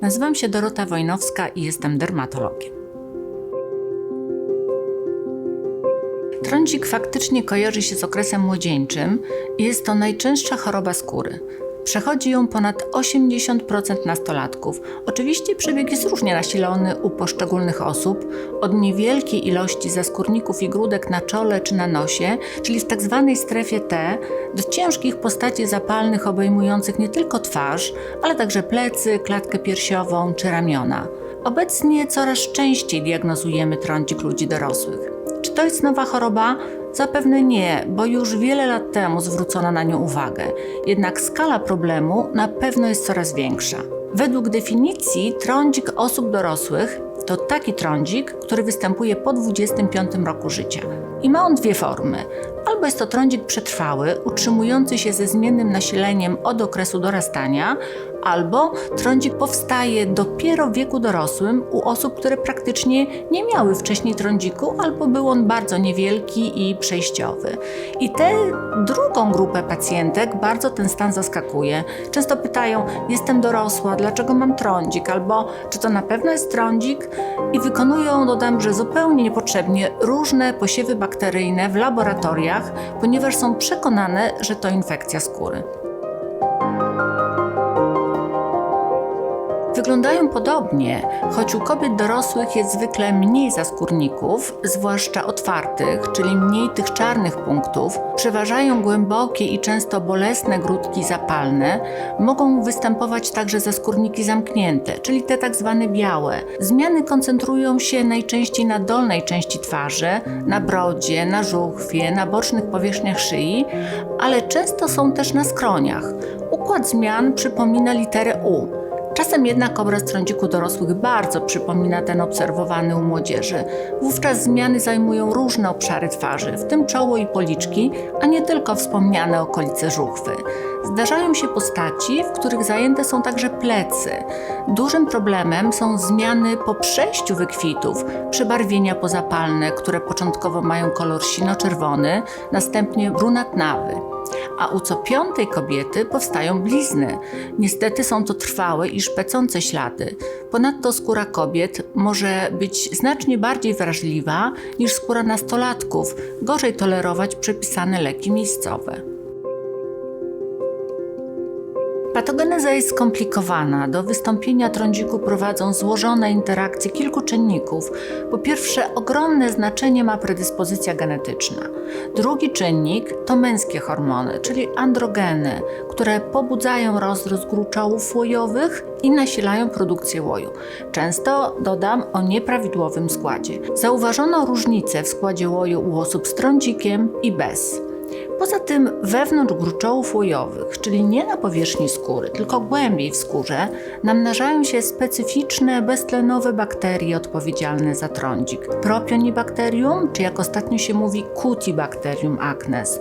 Nazywam się Dorota Wojnowska i jestem dermatologiem. Trądzik faktycznie kojarzy się z okresem młodzieńczym i jest to najczęstsza choroba skóry. Przechodzi ją ponad 80% nastolatków. Oczywiście przebieg jest różnie nasilony u poszczególnych osób, od niewielkiej ilości zaskórników i grudek na czole czy na nosie, czyli w tzw. strefie T, do ciężkich postaci zapalnych obejmujących nie tylko twarz, ale także plecy, klatkę piersiową czy ramiona. Obecnie coraz częściej diagnozujemy trądzik ludzi dorosłych. To jest nowa choroba? Zapewne nie, bo już wiele lat temu zwrócono na nią uwagę. Jednak skala problemu na pewno jest coraz większa. Według definicji trądzik osób dorosłych to taki trądzik, który występuje po 25 roku życia. I ma on dwie formy. Albo jest to trądzik przetrwały, utrzymujący się ze zmiennym nasileniem od okresu dorastania, albo trądzik powstaje dopiero w wieku dorosłym u osób, które praktycznie nie miały wcześniej trądziku, albo był on bardzo niewielki i przejściowy. I tę drugą grupę pacjentek bardzo ten stan zaskakuje. Często pytają: Jestem dorosła, dlaczego mam trądzik? Albo czy to na pewno jest trądzik? I wykonują, dodam, że zupełnie niepotrzebnie różne posiewy bakteryjne w laboratoriach, ponieważ są przekonane, że to infekcja skóry. Wyglądają podobnie, choć u kobiet dorosłych jest zwykle mniej zaskórników, zwłaszcza otwartych, czyli mniej tych czarnych punktów, przeważają głębokie i często bolesne grudki zapalne, mogą występować także zaskórniki zamknięte, czyli te tak zwane białe. Zmiany koncentrują się najczęściej na dolnej części twarzy, na brodzie, na żuchwie, na bocznych powierzchniach szyi, ale często są też na skroniach. Układ zmian przypomina literę U. Czasem jednak obraz trądziku dorosłych bardzo przypomina ten obserwowany u młodzieży. Wówczas zmiany zajmują różne obszary twarzy, w tym czoło i policzki, a nie tylko wspomniane okolice żuchwy. Zdarzają się postaci, w których zajęte są także plecy. Dużym problemem są zmiany po przejściu wykwitów, przebarwienia pozapalne, które początkowo mają kolor sino-czerwony, następnie brunatnawy a u co piątej kobiety powstają blizny. Niestety są to trwałe i szpecące ślady. Ponadto skóra kobiet może być znacznie bardziej wrażliwa niż skóra nastolatków, gorzej tolerować przepisane leki miejscowe. Patogeneza jest skomplikowana. Do wystąpienia trądziku prowadzą złożone interakcje kilku czynników. Po pierwsze, ogromne znaczenie ma predyspozycja genetyczna. Drugi czynnik to męskie hormony, czyli androgeny, które pobudzają rozrost gruczołów łojowych i nasilają produkcję łoju. Często dodam o nieprawidłowym składzie. Zauważono różnice w składzie łoju u osób z trądzikiem i bez. Poza tym wewnątrz gruczołów łojowych, czyli nie na powierzchni skóry, tylko głębiej w skórze, namnażają się specyficzne beztlenowe bakterie odpowiedzialne za trądzik. Propionibacterium, czy jak ostatnio się mówi Cutibacterium acnes.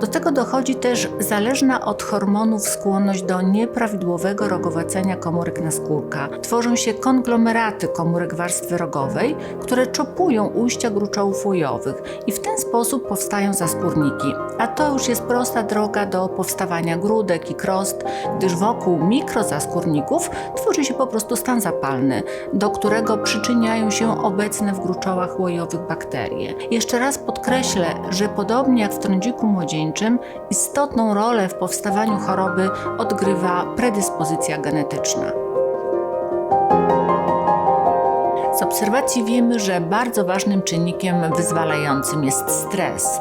Do tego dochodzi też zależna od hormonów skłonność do nieprawidłowego rogowacenia komórek naskórka. Tworzą się konglomeraty komórek warstwy rogowej, które czopują ujścia gruczołów łojowych i w ten sposób powstają zaskórniki. A to już jest prosta droga do powstawania grudek i krost, gdyż wokół mikrozaskórników tworzy się po prostu stan zapalny, do którego przyczyniają się obecne w gruczołach łojowych bakterie. Jeszcze raz podkreślę, że podobnie jak w trądziku młodzieńczym, istotną rolę w powstawaniu choroby odgrywa predyspozycja genetyczna. Z obserwacji wiemy, że bardzo ważnym czynnikiem wyzwalającym jest stres.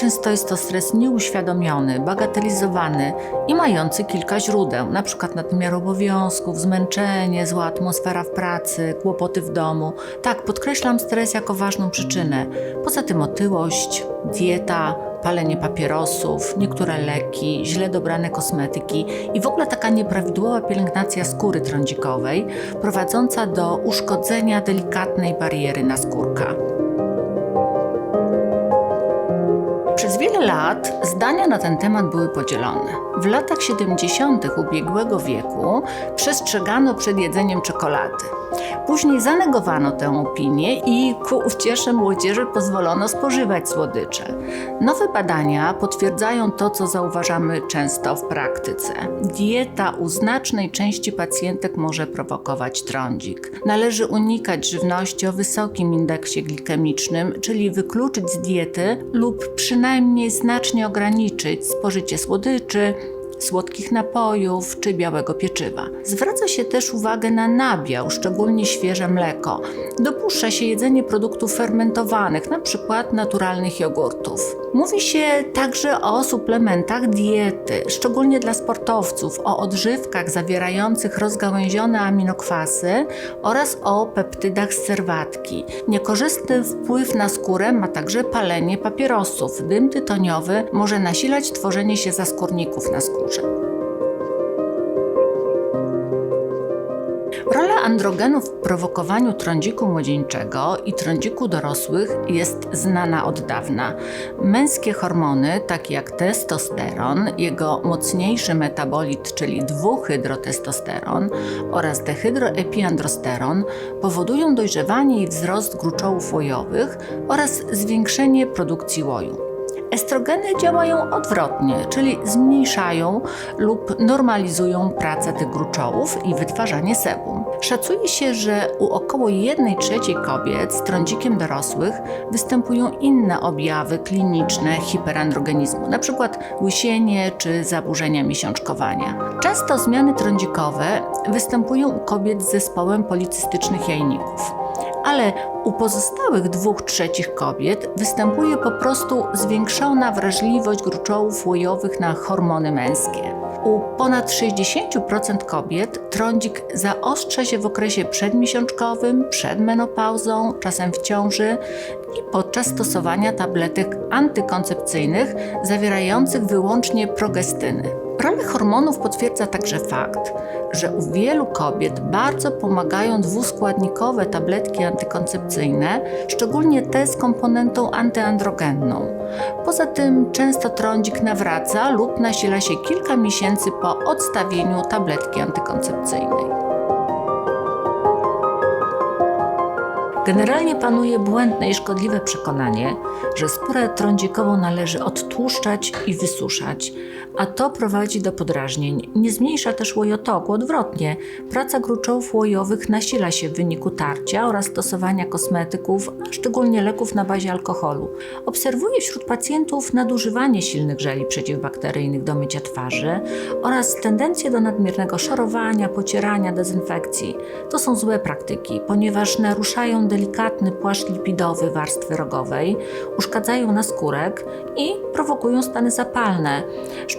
Często jest to stres nieuświadomiony, bagatelizowany i mający kilka źródeł, np. nadmiar obowiązków, zmęczenie, zła atmosfera w pracy, kłopoty w domu. Tak, podkreślam stres jako ważną przyczynę. Poza tym otyłość, dieta, palenie papierosów, niektóre leki, źle dobrane kosmetyki i w ogóle taka nieprawidłowa pielęgnacja skóry trądzikowej, prowadząca do uszkodzenia delikatnej bariery naskórka. Lat zdania na ten temat były podzielone. W latach 70. ubiegłego wieku przestrzegano przed jedzeniem czekolady. Później zanegowano tę opinię i ku uciesze młodzieży pozwolono spożywać słodycze. Nowe badania potwierdzają to, co zauważamy często w praktyce. Dieta u znacznej części pacjentek może prowokować trądzik. Należy unikać żywności o wysokim indeksie glikemicznym, czyli wykluczyć z diety lub przynajmniej znacznie ograniczyć spożycie słodyczy, słodkich napojów czy białego pieczywa. Zwraca się też uwagę na nabiał, szczególnie świeże mleko. Dopuszcza się jedzenie produktów fermentowanych, np. naturalnych jogurtów. Mówi się także o suplementach diety, szczególnie dla sportowców, o odżywkach zawierających rozgałęzione aminokwasy oraz o peptydach z serwatki. Niekorzystny wpływ na skórę ma także palenie papierosów. Dym tytoniowy może nasilać tworzenie się zaskórników na skórze. Rola androgenów w prowokowaniu trądziku młodzieńczego i trądziku dorosłych jest znana od dawna. Męskie hormony, takie jak testosteron, jego mocniejszy metabolit, czyli dwuhydrotestosteron oraz dehydroepiandrosteron, powodują dojrzewanie i wzrost gruczołów łojowych oraz zwiększenie produkcji łoju. Estrogeny działają odwrotnie, czyli zmniejszają lub normalizują pracę tych gruczołów i wytwarzanie sebum. Szacuje się, że u około 1 trzeciej kobiet z trądzikiem dorosłych występują inne objawy kliniczne hiperandrogenizmu, np. łysienie czy zaburzenia miesiączkowania. Często zmiany trądzikowe występują u kobiet z zespołem policystycznych jajników ale u pozostałych dwóch trzecich kobiet występuje po prostu zwiększona wrażliwość gruczołów łojowych na hormony męskie. U ponad 60% kobiet trądzik zaostrza się w okresie przedmiesiączkowym, przed menopauzą, czasem w ciąży i podczas stosowania tabletek antykoncepcyjnych zawierających wyłącznie progestyny. Rolę hormonów potwierdza także fakt, że u wielu kobiet bardzo pomagają dwuskładnikowe tabletki antykoncepcyjne, szczególnie te z komponentą antyandrogenną. Poza tym często trądzik nawraca lub nasila się kilka miesięcy po odstawieniu tabletki antykoncepcyjnej. Generalnie panuje błędne i szkodliwe przekonanie, że skórę trądzikową należy odtłuszczać i wysuszać, a to prowadzi do podrażnień. Nie zmniejsza też łojotoku, odwrotnie. Praca gruczołów łojowych nasila się w wyniku tarcia oraz stosowania kosmetyków, a szczególnie leków na bazie alkoholu. Obserwuję wśród pacjentów nadużywanie silnych żeli przeciwbakteryjnych do mycia twarzy oraz tendencję do nadmiernego szorowania, pocierania, dezynfekcji. To są złe praktyki, ponieważ naruszają delikatny płaszcz lipidowy warstwy rogowej, uszkadzają naskórek i prowokują stany zapalne.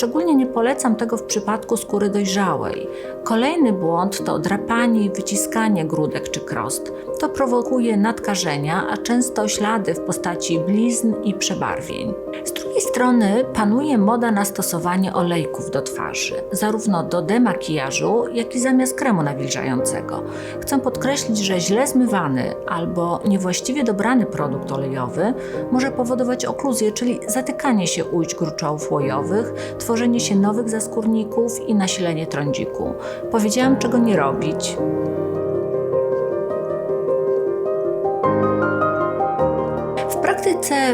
Szczególnie nie polecam tego w przypadku skóry dojrzałej. Kolejny błąd to drapanie i wyciskanie grudek czy krost. To prowokuje nadkażenia, a często ślady w postaci blizn i przebarwień. Strony panuje moda na stosowanie olejków do twarzy, zarówno do demakijażu, jak i zamiast kremu nawilżającego. Chcę podkreślić, że źle zmywany albo niewłaściwie dobrany produkt olejowy może powodować okluzję, czyli zatykanie się ujść gruczołów łojowych, tworzenie się nowych zaskórników i nasilenie trądziku. Powiedziałam, czego nie robić.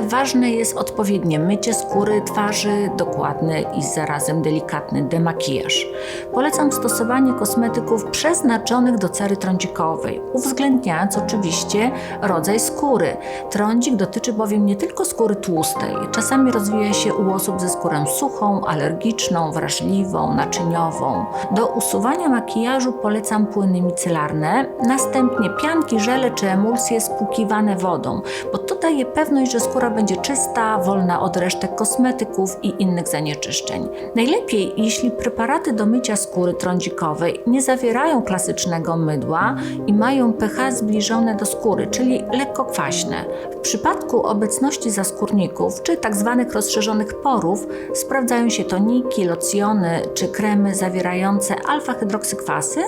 Ważne jest odpowiednie mycie skóry, twarzy, dokładny i zarazem delikatny demakijaż. Polecam stosowanie kosmetyków przeznaczonych do cery trądzikowej, uwzględniając oczywiście rodzaj skóry. Trądzik dotyczy bowiem nie tylko skóry tłustej. Czasami rozwija się u osób ze skórą suchą, alergiczną, wrażliwą, naczyniową. Do usuwania makijażu polecam płyny micelarne, następnie pianki, żele czy emulsje spłukiwane wodą, bo to daje pewność, że skóra będzie czysta, wolna od resztek kosmetyków i innych zanieczyszczeń. Najlepiej, jeśli preparaty do mycia skóry trądzikowej nie zawierają klasycznego mydła i mają pH zbliżone do skóry, czyli lekko kwaśne. W przypadku obecności zaskórników czy tzw. Tak rozszerzonych porów sprawdzają się toniki, locjony czy kremy zawierające alfa-hydroksykwasy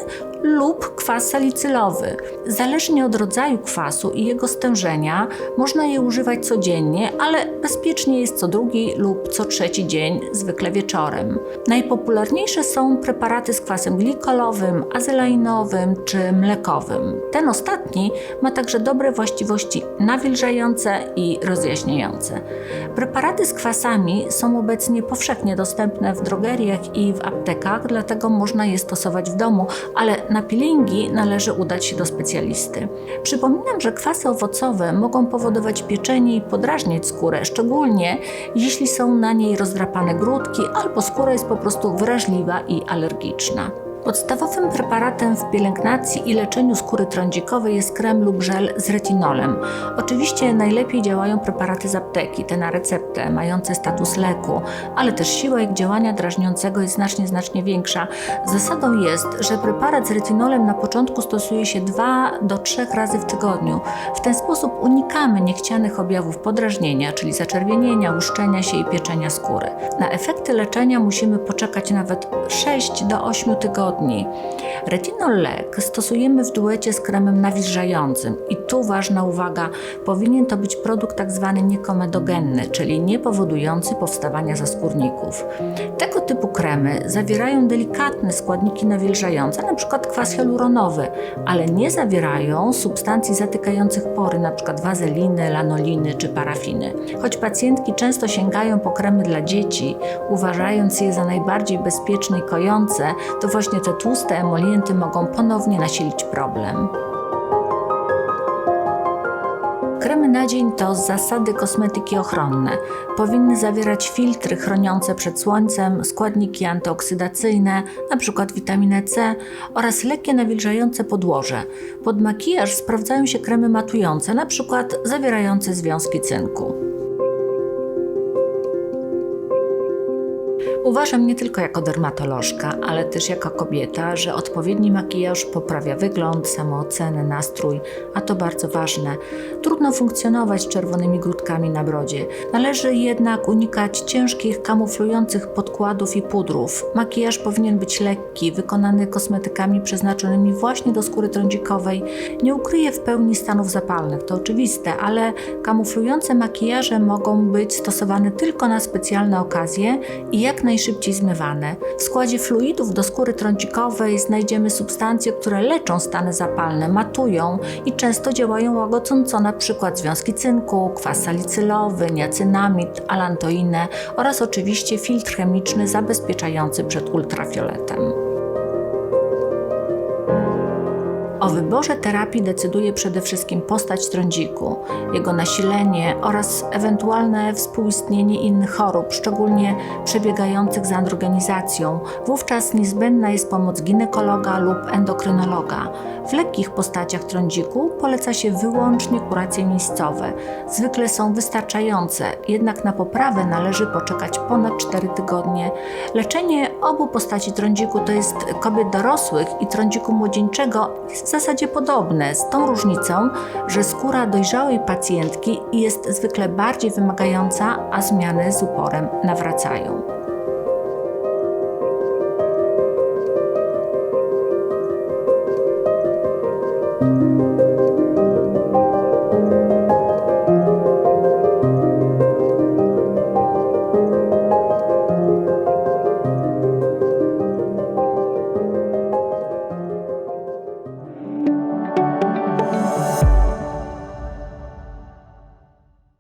lub kwas salicylowy. Zależnie od rodzaju kwasu i jego stężenia można je używać codziennie ale bezpiecznie jest co drugi lub co trzeci dzień, zwykle wieczorem. Najpopularniejsze są preparaty z kwasem glikolowym, azelainowym czy mlekowym. Ten ostatni ma także dobre właściwości nawilżające i rozjaśniające. Preparaty z kwasami są obecnie powszechnie dostępne w drogeriach i w aptekach, dlatego można je stosować w domu, ale na peelingi należy udać się do specjalisty. Przypominam, że kwasy owocowe mogą powodować pieczenie i podrażniać skórę, szczególnie jeśli są na niej rozdrapane grudki albo skóra jest po prostu wrażliwa i alergiczna. Podstawowym preparatem w pielęgnacji i leczeniu skóry trądzikowej jest krem lub żel z retinolem. Oczywiście najlepiej działają preparaty z apteki, te na receptę, mające status leku, ale też siła ich działania drażniącego jest znacznie, znacznie większa. Zasadą jest, że preparat z retinolem na początku stosuje się 2 do 3 razy w tygodniu. W ten sposób unikamy niechcianych objawów podrażnienia, czyli zaczerwienienia, łuszczenia się i pieczenia skóry. Na efekty leczenia musimy poczekać nawet 6 do 8 tygodni. Retinol lek stosujemy w duecie z kremem nawilżającym i tu ważna uwaga, powinien to być produkt tak zwany niekomedogenny, czyli nie powodujący powstawania zaskórników. Tego typu kremy zawierają delikatne składniki nawilżające, np. kwas hialuronowy, ale nie zawierają substancji zatykających pory, np. wazeliny, lanoliny czy parafiny. Choć pacjentki często sięgają po kremy dla dzieci, uważając je za najbardziej bezpieczne i kojące, to właśnie te tłuste emolienty mogą ponownie nasilić problem. Kremy na dzień to z zasady kosmetyki ochronne. Powinny zawierać filtry chroniące przed słońcem, składniki antyoksydacyjne, np. witaminę C oraz lekkie nawilżające podłoże. Pod makijaż sprawdzają się kremy matujące, np. zawierające związki cynku. Uważam nie tylko jako dermatolożka, ale też jako kobieta, że odpowiedni makijaż poprawia wygląd, samoocenę, nastrój, a to bardzo ważne. Trudno funkcjonować z czerwonymi grudkami na brodzie. Należy jednak unikać ciężkich, kamuflujących podkładów i pudrów. Makijaż powinien być lekki, wykonany kosmetykami przeznaczonymi właśnie do skóry trądzikowej. Nie ukryje w pełni stanów zapalnych, to oczywiste, ale kamuflujące makijaże mogą być stosowane tylko na specjalne okazje i jak najszybciej zmywane. W składzie fluidów do skóry trądzikowej znajdziemy substancje, które leczą stany zapalne, matują i często działają łagodząco, np. związki cynku, kwas salicylowy, niacynamid, alantoinę oraz oczywiście filtr chemiczny zabezpieczający przed ultrafioletem. O wyborze terapii decyduje przede wszystkim postać trądziku, jego nasilenie oraz ewentualne współistnienie innych chorób, szczególnie przebiegających z androgenizacją. Wówczas niezbędna jest pomoc ginekologa lub endokrynologa. W lekkich postaciach trądziku poleca się wyłącznie kuracje miejscowe. Zwykle są wystarczające, jednak na poprawę należy poczekać ponad 4 tygodnie. Leczenie obu postaci trądziku, to jest kobiet dorosłych i trądziku młodzieńczego, jest w zasadzie podobne, z tą różnicą, że skóra dojrzałej pacjentki jest zwykle bardziej wymagająca, a zmiany z uporem nawracają.